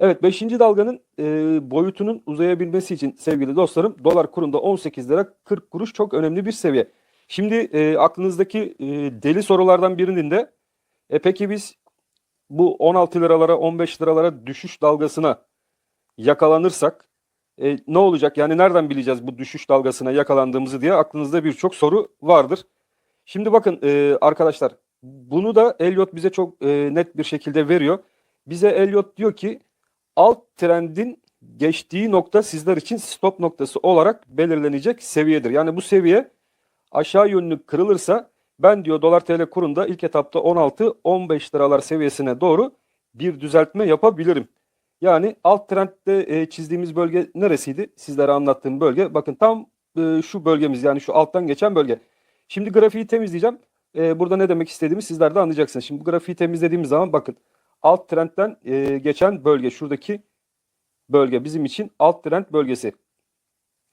Evet 5. dalganın e, boyutunun uzayabilmesi için sevgili dostlarım dolar kurunda 18 lira 40 kuruş çok önemli bir seviye. Şimdi e, aklınızdaki e, deli sorulardan birinin de e, peki biz bu 16 liralara 15 liralara düşüş dalgasına yakalanırsak e, ne olacak? Yani nereden bileceğiz bu düşüş dalgasına yakalandığımızı diye aklınızda birçok soru vardır. Şimdi bakın e, arkadaşlar bunu da Elliot bize çok e, net bir şekilde veriyor. Bize Elliot diyor ki alt trendin geçtiği nokta sizler için stop noktası olarak belirlenecek seviyedir. Yani bu seviye aşağı yönlü kırılırsa ben diyor dolar TL kurunda ilk etapta 16-15 liralar seviyesine doğru bir düzeltme yapabilirim. Yani alt trendde e, çizdiğimiz bölge neresiydi? Sizlere anlattığım bölge. Bakın tam e, şu bölgemiz yani şu alttan geçen bölge. Şimdi grafiği temizleyeceğim. E, burada ne demek istediğimi sizler de anlayacaksınız. Şimdi bu grafiği temizlediğimiz zaman bakın alt trendten e, geçen bölge şuradaki bölge bizim için alt trend bölgesi.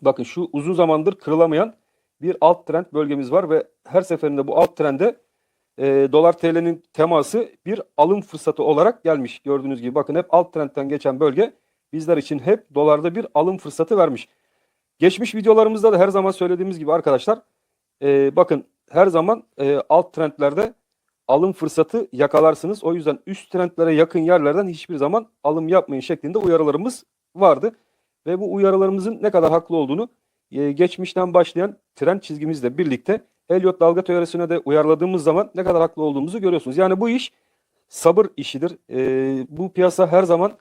Bakın şu uzun zamandır kırılamayan bir alt trend bölgemiz var ve her seferinde bu alt trende e, dolar TL'nin teması bir alım fırsatı olarak gelmiş. Gördüğünüz gibi bakın hep alt trendten geçen bölge bizler için hep dolarda bir alım fırsatı vermiş. Geçmiş videolarımızda da her zaman söylediğimiz gibi arkadaşlar e, bakın her zaman e, alt trendlerde alım fırsatı yakalarsınız. O yüzden üst trendlere yakın yerlerden hiçbir zaman alım yapmayın şeklinde uyarılarımız vardı. Ve bu uyarılarımızın ne kadar haklı olduğunu e, geçmişten başlayan trend çizgimizle birlikte Elliot dalga teorisine de uyarladığımız zaman ne kadar haklı olduğumuzu görüyorsunuz. Yani bu iş sabır işidir. E, bu piyasa her zaman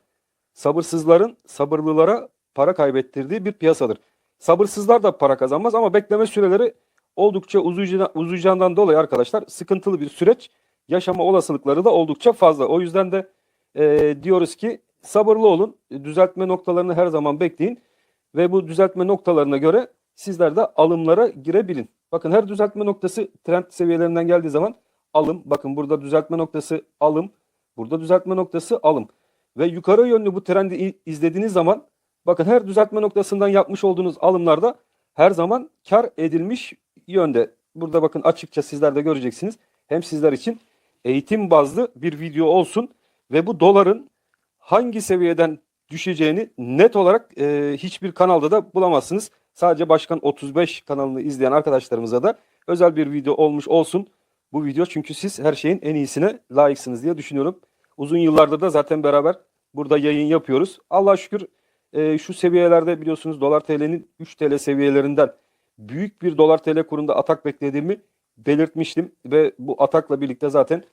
sabırsızların sabırlılara para kaybettirdiği bir piyasadır. Sabırsızlar da para kazanmaz ama bekleme süreleri oldukça uzayacağından, dolayı arkadaşlar sıkıntılı bir süreç yaşama olasılıkları da oldukça fazla. O yüzden de e, diyoruz ki sabırlı olun, düzeltme noktalarını her zaman bekleyin ve bu düzeltme noktalarına göre sizler de alımlara girebilin. Bakın her düzeltme noktası trend seviyelerinden geldiği zaman alım. Bakın burada düzeltme noktası alım. Burada düzeltme noktası alım. Ve yukarı yönlü bu trendi izlediğiniz zaman bakın her düzeltme noktasından yapmış olduğunuz alımlarda her zaman kar edilmiş yönde. Burada bakın açıkça sizler de göreceksiniz. Hem sizler için eğitim bazlı bir video olsun ve bu doların hangi seviyeden düşeceğini net olarak e, hiçbir kanalda da bulamazsınız. Sadece Başkan 35 kanalını izleyen arkadaşlarımıza da özel bir video olmuş olsun bu video. Çünkü siz her şeyin en iyisine layıksınız diye düşünüyorum. Uzun yıllardır da zaten beraber burada yayın yapıyoruz. Allah şükür e, şu seviyelerde biliyorsunuz dolar TL'nin 3 TL seviyelerinden büyük bir dolar TL kurunda atak beklediğimi belirtmiştim. Ve bu atakla birlikte zaten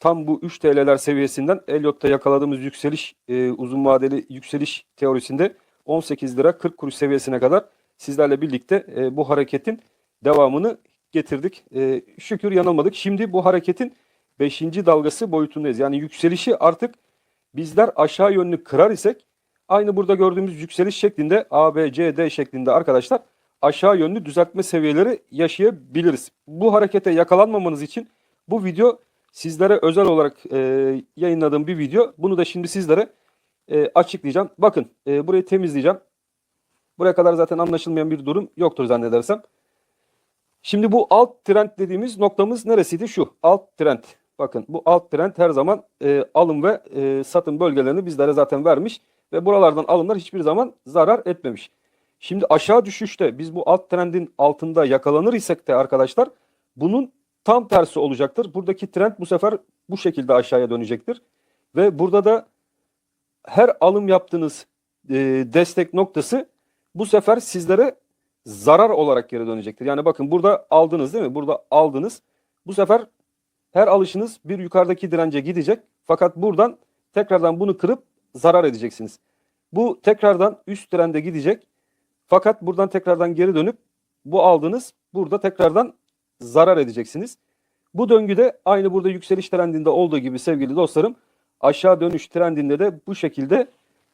tam bu 3 TL'ler seviyesinden Elliot'ta yakaladığımız yükseliş e, uzun vadeli yükseliş teorisinde 18 lira 40 kuruş seviyesine kadar sizlerle birlikte e, bu hareketin devamını getirdik. E, şükür yanılmadık. Şimdi bu hareketin 5. dalgası boyutundayız. Yani yükselişi artık bizler aşağı yönlü kırar isek aynı burada gördüğümüz yükseliş şeklinde A, B, C, D şeklinde arkadaşlar aşağı yönlü düzeltme seviyeleri yaşayabiliriz. Bu harekete yakalanmamanız için bu video sizlere özel olarak e, yayınladığım bir video. Bunu da şimdi sizlere e, açıklayacağım. Bakın e, burayı temizleyeceğim. Buraya kadar zaten anlaşılmayan bir durum yoktur zannedersem. Şimdi bu alt trend dediğimiz noktamız neresiydi? Şu alt trend. Bakın bu alt trend her zaman e, alım ve e, satım bölgelerini bizlere zaten vermiş. Ve buralardan alımlar hiçbir zaman zarar etmemiş. Şimdi aşağı düşüşte biz bu alt trendin altında yakalanır isek de arkadaşlar bunun tam tersi olacaktır. Buradaki trend bu sefer bu şekilde aşağıya dönecektir. Ve burada da her alım yaptığınız e, destek noktası bu sefer sizlere zarar olarak geri dönecektir. Yani bakın burada aldınız değil mi? Burada aldınız. Bu sefer her alışınız bir yukarıdaki dirence gidecek. Fakat buradan tekrardan bunu kırıp zarar edeceksiniz. Bu tekrardan üst trende gidecek. Fakat buradan tekrardan geri dönüp bu aldığınız burada tekrardan zarar edeceksiniz. Bu döngüde aynı burada yükseliş trendinde olduğu gibi sevgili dostlarım aşağı dönüş trendinde de bu şekilde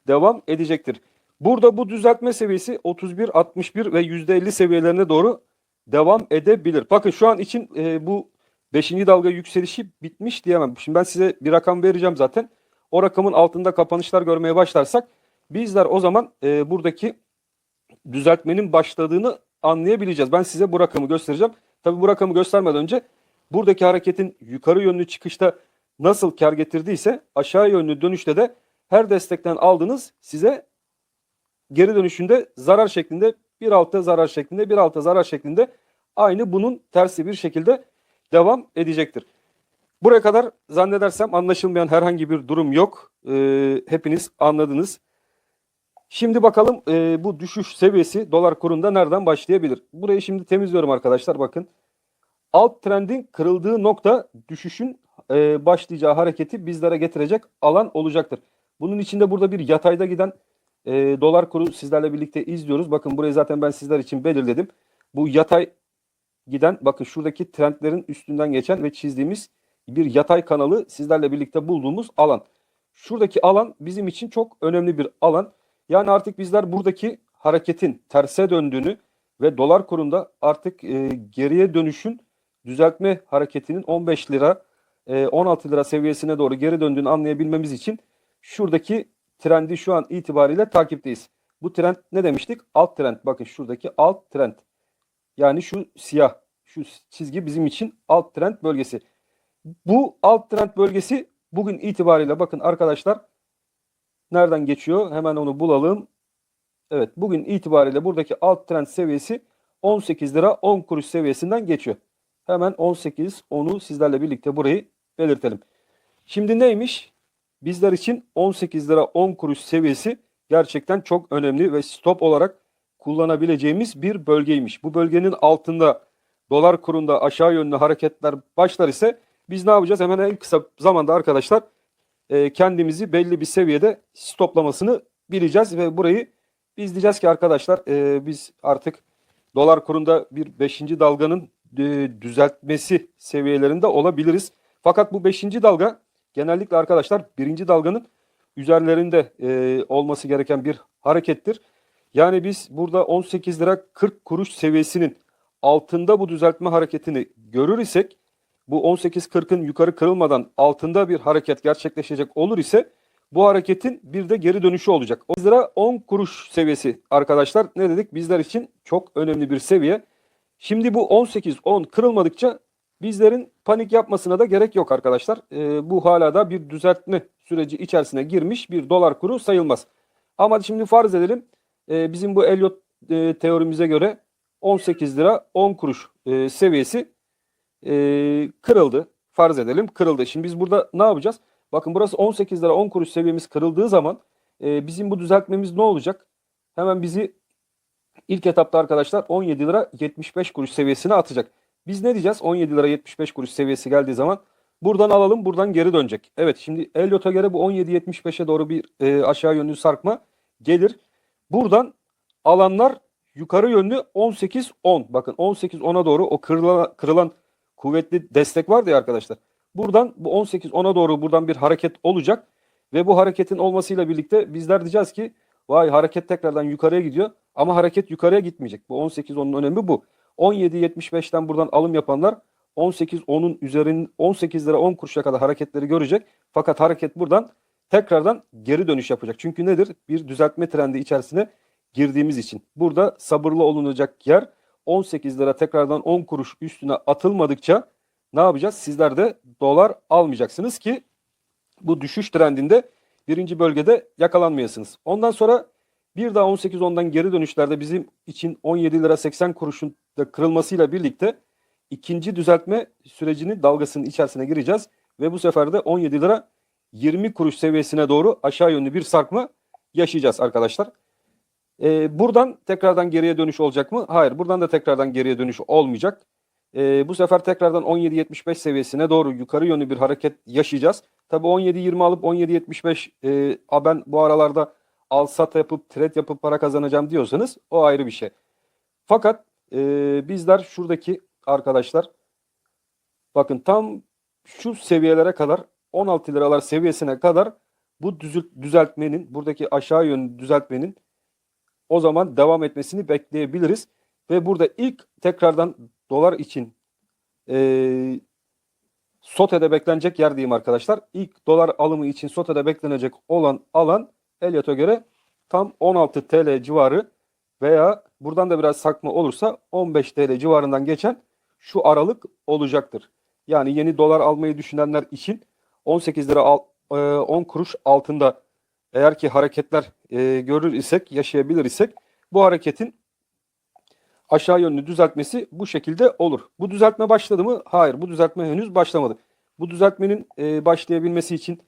devam edecektir. Burada bu düzeltme seviyesi 31, 61 ve %50 seviyelerine doğru devam edebilir. Bakın şu an için e, bu 5. dalga yükselişi bitmiş diyemem. Şimdi ben size bir rakam vereceğim zaten. O rakamın altında kapanışlar görmeye başlarsak bizler o zaman e, buradaki düzeltmenin başladığını anlayabileceğiz. Ben size bu rakamı göstereceğim. Tabi bu rakamı göstermeden önce buradaki hareketin yukarı yönlü çıkışta nasıl kar getirdiyse aşağı yönlü dönüşte de her destekten aldığınız size geri dönüşünde zarar şeklinde bir alta zarar şeklinde bir alta zarar şeklinde aynı bunun tersi bir şekilde devam edecektir. Buraya kadar zannedersem anlaşılmayan herhangi bir durum yok. Ee, hepiniz anladınız. Şimdi bakalım e, bu düşüş seviyesi dolar kurunda nereden başlayabilir? Burayı şimdi temizliyorum arkadaşlar bakın. Alt trendin kırıldığı nokta düşüşün e, başlayacağı hareketi bizlere getirecek alan olacaktır. Bunun içinde burada bir yatayda giden e, dolar kuru sizlerle birlikte izliyoruz. Bakın burayı zaten ben sizler için belirledim. Bu yatay giden bakın şuradaki trendlerin üstünden geçen ve çizdiğimiz bir yatay kanalı sizlerle birlikte bulduğumuz alan. Şuradaki alan bizim için çok önemli bir alan. Yani artık bizler buradaki hareketin terse döndüğünü ve dolar kurunda artık e, geriye dönüşün düzeltme hareketinin 15 lira e, 16 lira seviyesine doğru geri döndüğünü anlayabilmemiz için şuradaki trendi şu an itibariyle takipteyiz. Bu trend ne demiştik? Alt trend. Bakın şuradaki alt trend. Yani şu siyah, şu çizgi bizim için alt trend bölgesi. Bu alt trend bölgesi bugün itibariyle bakın arkadaşlar nereden geçiyor? Hemen onu bulalım. Evet bugün itibariyle buradaki alt trend seviyesi 18 lira 10 kuruş seviyesinden geçiyor. Hemen 18 onu sizlerle birlikte burayı belirtelim. Şimdi neymiş? Bizler için 18 lira 10 kuruş seviyesi gerçekten çok önemli ve stop olarak kullanabileceğimiz bir bölgeymiş. Bu bölgenin altında dolar kurunda aşağı yönlü hareketler başlar ise biz ne yapacağız? Hemen en kısa zamanda arkadaşlar e, kendimizi belli bir seviyede stoplamasını bileceğiz ve burayı biz diyeceğiz ki arkadaşlar e, biz artık dolar kurunda bir 5. dalganın e, düzeltmesi seviyelerinde olabiliriz. Fakat bu 5. dalga genellikle arkadaşlar birinci dalganın üzerlerinde e, olması gereken bir harekettir. Yani biz burada 18 lira 40 kuruş seviyesinin altında bu düzeltme hareketini görür isek bu 18.40'ın yukarı kırılmadan altında bir hareket gerçekleşecek olur ise bu hareketin bir de geri dönüşü olacak. O lira 10 kuruş seviyesi arkadaşlar ne dedik bizler için çok önemli bir seviye. Şimdi bu 18-10 kırılmadıkça bizlerin panik yapmasına da gerek yok arkadaşlar. Ee, bu hala da bir düzeltme süreci içerisine girmiş bir dolar kuru sayılmaz. Ama şimdi farz edelim e, bizim bu Elliot e, teorimize göre 18 lira 10 kuruş e, seviyesi e, kırıldı. Farz edelim kırıldı. Şimdi biz burada ne yapacağız? Bakın burası 18 lira 10 kuruş seviyemiz kırıldığı zaman e, bizim bu düzeltmemiz ne olacak? Hemen bizi ilk etapta arkadaşlar 17 lira 75 kuruş seviyesine atacak. Biz ne diyeceğiz? 17 lira 75 kuruş seviyesi geldiği zaman buradan alalım buradan geri dönecek. Evet şimdi Elliot'a göre bu 17.75'e doğru bir e, aşağı yönlü sarkma gelir. Buradan alanlar yukarı yönlü 18-10. Bakın 18-10'a doğru o kırılan, kırılan kuvvetli destek vardı ya arkadaşlar. Buradan bu 18-10'a doğru buradan bir hareket olacak. Ve bu hareketin olmasıyla birlikte bizler diyeceğiz ki vay hareket tekrardan yukarıya gidiyor. Ama hareket yukarıya gitmeyecek. Bu 18-10'un önemi bu. 17.75'ten buradan alım yapanlar 18-10'un üzerinin 18 lira 10 kuruşa kadar hareketleri görecek. Fakat hareket buradan tekrardan geri dönüş yapacak. Çünkü nedir? Bir düzeltme trendi içerisine girdiğimiz için. Burada sabırlı olunacak yer 18 lira tekrardan 10 kuruş üstüne atılmadıkça ne yapacağız? Sizler de dolar almayacaksınız ki bu düşüş trendinde birinci bölgede yakalanmayasınız. Ondan sonra bir daha 18-10'dan geri dönüşlerde bizim için 17 lira 80 kuruşun da kırılmasıyla birlikte ikinci düzeltme sürecinin dalgasının içerisine gireceğiz. Ve bu sefer de 17 lira 20 kuruş seviyesine doğru aşağı yönlü bir sarkma yaşayacağız arkadaşlar. Ee, buradan tekrardan geriye dönüş olacak mı? Hayır. Buradan da tekrardan geriye dönüş olmayacak. Ee, bu sefer tekrardan 17.75 seviyesine doğru yukarı yönlü bir hareket yaşayacağız. Tabi 17.20 alıp 17.75 e, ben bu aralarda al sat yapıp trade yapıp para kazanacağım diyorsanız o ayrı bir şey. Fakat e, bizler şuradaki arkadaşlar bakın tam şu seviyelere kadar 16 liralar seviyesine kadar bu düzeltmenin buradaki aşağı yönlü düzeltmenin o zaman devam etmesini bekleyebiliriz. Ve burada ilk tekrardan dolar için e, SOTE'de beklenecek yer diyeyim arkadaşlar. İlk dolar alımı için SOTE'de beklenecek olan alan Elliot'a göre tam 16 TL civarı veya buradan da biraz sakma olursa 15 TL civarından geçen şu aralık olacaktır. Yani yeni dolar almayı düşünenler için 18 lira 10 kuruş altında eğer ki hareketler e, görür isek, yaşayabilir isek bu hareketin aşağı yönlü düzeltmesi bu şekilde olur. Bu düzeltme başladı mı? Hayır, bu düzeltme henüz başlamadı. Bu düzeltmenin e, başlayabilmesi için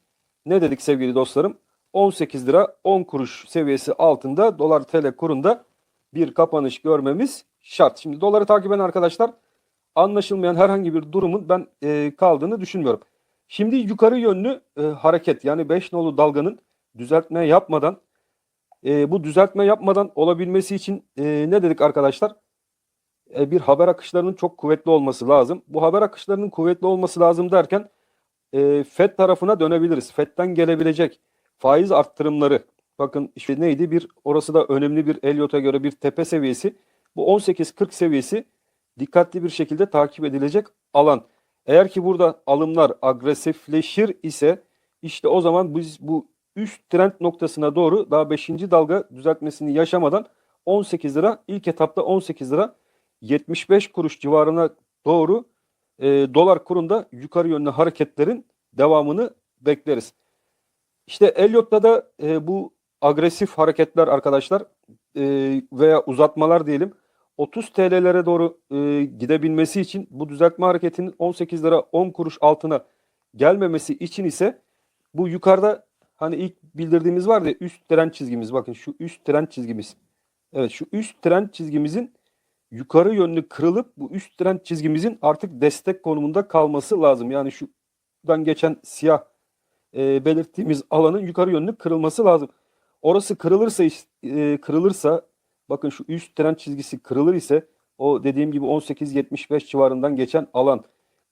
ne dedik sevgili dostlarım? 18 lira 10 kuruş seviyesi altında dolar TL kurunda bir kapanış görmemiz şart. Şimdi doları takip eden arkadaşlar anlaşılmayan herhangi bir durumun ben e, kaldığını düşünmüyorum. Şimdi yukarı yönlü e, hareket yani 5 nolu dalganın düzeltme yapmadan e, bu düzeltme yapmadan olabilmesi için e, ne dedik arkadaşlar? E, bir haber akışlarının çok kuvvetli olması lazım. Bu haber akışlarının kuvvetli olması lazım derken e, FED tarafına dönebiliriz. FED'den gelebilecek faiz arttırımları bakın işte neydi bir orası da önemli bir Elliot'a göre bir tepe seviyesi. Bu 18-40 seviyesi dikkatli bir şekilde takip edilecek alan. Eğer ki burada alımlar agresifleşir ise işte o zaman biz bu üst trend noktasına doğru daha 5. dalga düzeltmesini yaşamadan 18 lira ilk etapta 18 lira 75 kuruş civarına doğru e, dolar kurunda yukarı yönlü hareketlerin devamını bekleriz. İşte Elliot'ta da e, bu agresif hareketler arkadaşlar e, veya uzatmalar diyelim 30 TL'lere doğru e, gidebilmesi için bu düzeltme hareketinin 18 lira 10 kuruş altına gelmemesi için ise bu yukarıda hani ilk bildirdiğimiz var ya üst trend çizgimiz bakın şu üst trend çizgimiz. Evet şu üst trend çizgimizin yukarı yönlü kırılıp bu üst trend çizgimizin artık destek konumunda kalması lazım. Yani şuradan geçen siyah e, belirttiğimiz alanın yukarı yönlü kırılması lazım. Orası kırılırsa e, kırılırsa bakın şu üst trend çizgisi kırılır ise o dediğim gibi 18.75 civarından geçen alan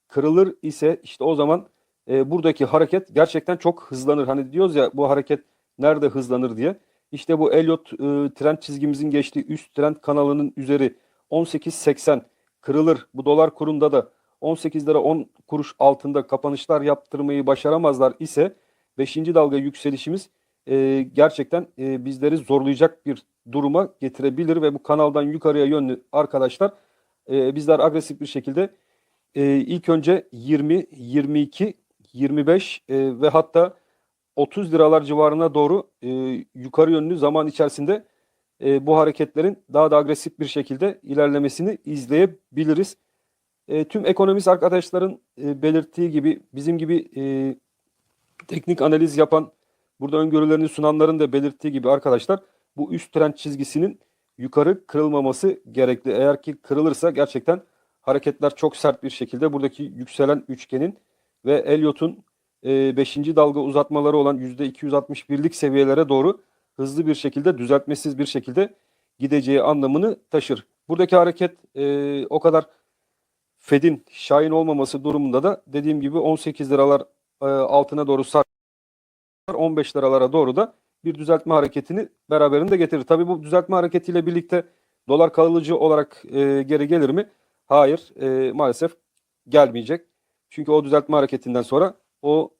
kırılır ise işte o zaman e, buradaki hareket gerçekten çok hızlanır. Hani diyoruz ya bu hareket nerede hızlanır diye. İşte bu Elliot e, trend çizgimizin geçtiği üst trend kanalının üzeri 18.80 kırılır. Bu dolar kurunda da 18 lira 10 kuruş altında kapanışlar yaptırmayı başaramazlar ise 5. dalga yükselişimiz e, gerçekten e, bizleri zorlayacak bir duruma getirebilir ve bu kanaldan yukarıya yönlü arkadaşlar e, bizler agresif bir şekilde e, ilk önce 20, 22, 25 e, ve hatta 30 liralar civarına doğru e, yukarı yönlü zaman içerisinde e, bu hareketlerin daha da agresif bir şekilde ilerlemesini izleyebiliriz. E, tüm ekonomist arkadaşların e, belirttiği gibi bizim gibi e, teknik analiz yapan burada öngörülerini sunanların da belirttiği gibi arkadaşlar bu üst trend çizgisinin yukarı kırılmaması gerekli. Eğer ki kırılırsa gerçekten hareketler çok sert bir şekilde buradaki yükselen üçgenin ve Elliot'un 5. dalga uzatmaları olan %261'lik seviyelere doğru hızlı bir şekilde düzeltmesiz bir şekilde gideceği anlamını taşır. Buradaki hareket e, o kadar Fed'in şahin olmaması durumunda da dediğim gibi 18 liralar e, altına doğru sar 15 liralara doğru da bir düzeltme hareketini beraberinde getirir. Tabii bu düzeltme hareketiyle birlikte dolar kalıcı olarak e, geri gelir mi? Hayır, e, maalesef gelmeyecek. Çünkü o düzeltme hareketinden sonra o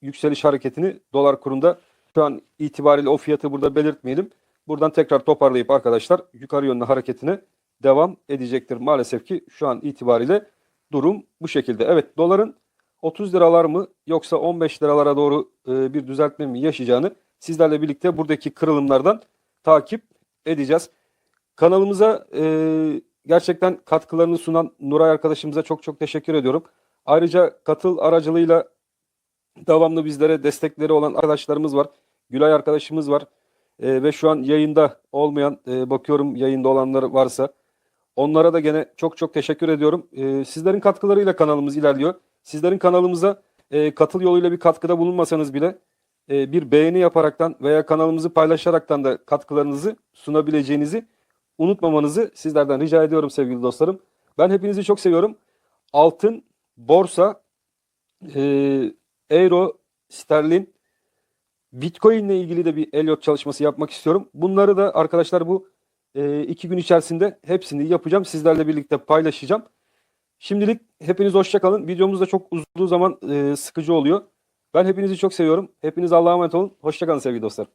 yükseliş hareketini dolar kurunda şu an itibariyle o fiyatı burada belirtmeyelim. Buradan tekrar toparlayıp arkadaşlar yukarı yönlü hareketine devam edecektir. Maalesef ki şu an itibariyle durum bu şekilde. Evet doların 30 liralar mı yoksa 15 liralara doğru e, bir düzeltme mi yaşayacağını sizlerle birlikte buradaki kırılımlardan takip edeceğiz. Kanalımıza e, gerçekten katkılarını sunan Nuray arkadaşımıza çok çok teşekkür ediyorum. Ayrıca katıl aracılığıyla devamlı bizlere destekleri olan arkadaşlarımız var. Gülay arkadaşımız var. E, ve şu an yayında olmayan e, bakıyorum yayında olanlar varsa onlara da gene çok çok teşekkür ediyorum. E, sizlerin katkılarıyla kanalımız ilerliyor. Sizlerin kanalımıza e, katıl yoluyla bir katkıda bulunmasanız bile e, bir beğeni yaparaktan veya kanalımızı paylaşaraktan da katkılarınızı sunabileceğinizi unutmamanızı sizlerden rica ediyorum sevgili dostlarım. Ben hepinizi çok seviyorum. Altın, borsa, e, euro, sterlin, bitcoin ile ilgili de bir Elliot çalışması yapmak istiyorum. Bunları da arkadaşlar bu e, iki gün içerisinde hepsini yapacağım. Sizlerle birlikte paylaşacağım. Şimdilik hepiniz hoşça kalın. Videomuz da çok uzun zaman e, sıkıcı oluyor. Ben hepinizi çok seviyorum. Hepiniz Allah'a emanet olun. Hoşça kalın sevgili dostlar.